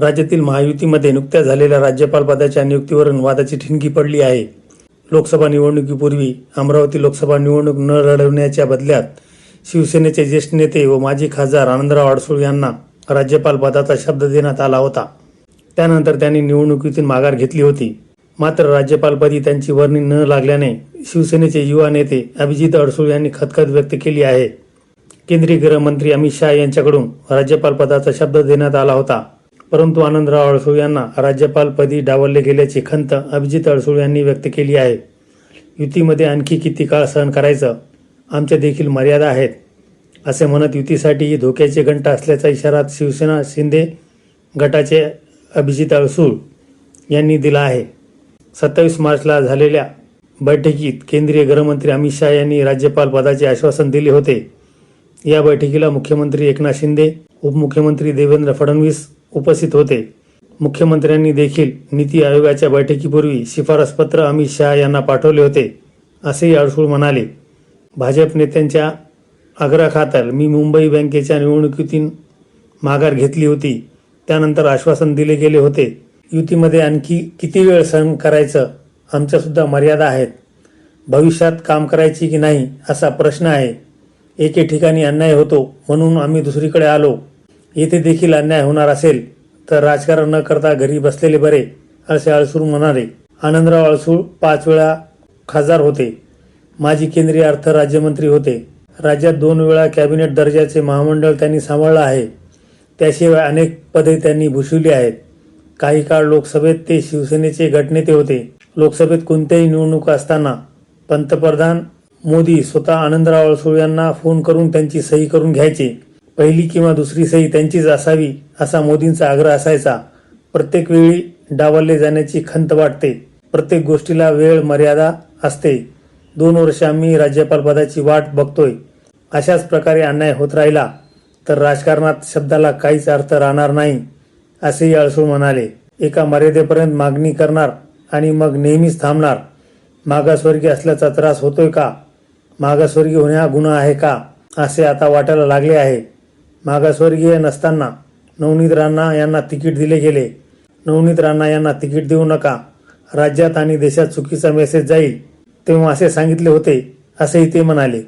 राज्यातील महायुतीमध्ये नुकत्याच झालेल्या राज्यपाल पदाच्या नियुक्तीवरून वादाची ठिणगी पडली आहे. लोकसभा निवडणुकीपूर्वी अमरावती लोकसभा निवडणूक न लढवण्याच्या बदल्यात शिवसेनेचे ज्येष्ठ नेते व माजी खासदार आनंदराव अडसूळ यांना राज्यपाल पदाचा शब्द देण्यात आला होता. त्यानंतर त्यांनी निवडणुकीतून माघार घेतली होती. मात्र राज्यपालपदी त्यांची वर्णी न लागल्याने शिवसेनेचे युवा नेते अभिजित अडसूळ यांनी खतखत व्यक्त केली आहे. केंद्रीय गृहमंत्री अमित शहा यांच्याकडून राज्यपाल पदाचा शब्द देण्यात आला होता. परंतु आनंदराव अडसूळ यांना राज्यपालपदी डावलले गेल्याची खंत अभिजित अडसूळ यांनी व्यक्त केली आहे. युतीमध्ये आणखी किती काळ सहन करायचं? आमच्या देखील मर्यादा आहेत. असे म्हणत युतीसाठी ही धोक्याचे घंटा असल्याचा इशारा शिवसेना शिंदे गटाचे अभिजित अडसूळ यांनी दिला आहे. सत्तावीस मार्चला झालेल्या बैठकीत केंद्रीय गृहमंत्री अमित शहा यांनी राज्यपाल पदाचे आश्वासन दिले होते. या बैठकीला मुख्यमंत्री एकनाथ शिंदे उपमुख्यमंत्री देवेंद्र फडणवीस उपस्थित होते. मुख्यमंत्र्यांनी देखील नीती आयोगाच्या बैठकीपूर्वी शिफारस पत्र अमित शहा यांना पाठवले होते असेही अडसूळ म्हणाले. भाजप नेत्यांच्या आग्रहाखातर मी मुंबई बँकेच्या निवडणुकीतून माघार घेतली होती. त्यानंतर आश्वासन दिले गेले होते. युतीमध्ये आणखी किती वेळ सहन करायचं आमच्यासुद्धा मर्यादा आहेत. भविष्यात काम करायची की नाही असा प्रश्न आहे. एके ठिकाणी अन्याय होतो म्हणून आम्ही दुसरीकडे आलो. येथे देखील अन्याय होणार असेल तर राजकारण न करता घरी बसलेले बरे असे अळसूळ म्हणाले. आनंदराव अळसूळ पाच वेळा खासदार होते. माजी केंद्रीय अर्थ राज्यमंत्री होते. राज्यात दोन वेळा कॅबिनेट दर्जाचे महामंडळ त्यांनी सांभाळलं आहे. त्याशिवाय अनेक पदे त्यांनी भूषविली आहेत. काही काळ लोकसभेत ते शिवसेनेचे गटनेते होते. लोकसभेत कोणत्याही निवडणूक असताना पंतप्रधान मोदी स्वतः आनंदराव अळसूळ यांना फोन करून त्यांची सही करून घ्यायचे. पहिली किंवा दुसरी सही त्यांचीच असावी असा मोदींचा आग्रह असायचा. प्रत्येक वेळी डावलले जाण्याची खंत वाटते. प्रत्येक गोष्टीला वेळ मर्यादा असते. दोन वर्ष आम्ही राज्यपाल पदाची वाट बघतोय. अशाच प्रकारे अन्याय होत राहिला तर राजकारणात शब्दाला काहीच अर्थ राहणार नाही असेही अळसूळ म्हणाले. एका मर्यादेपर्यंत मागणी करणार आणि मग नेहमीच थांबणार. मागासवर्गीय असल्याचा त्रास होतोय का? मागासवर्गीय होणे हा गुन्हा आहे का? असे आता वाटायला लागले आहे. मागासवर्गीय नसताना नवनीत राणा यांना तिकीट दिले गेले. नवनीत राणा यांना तिकीट देऊ नका. राज्यात आणि देशात चुकीचा मेसेज जाईल तेव्हा असे सांगितले होते असेही ते म्हणाले.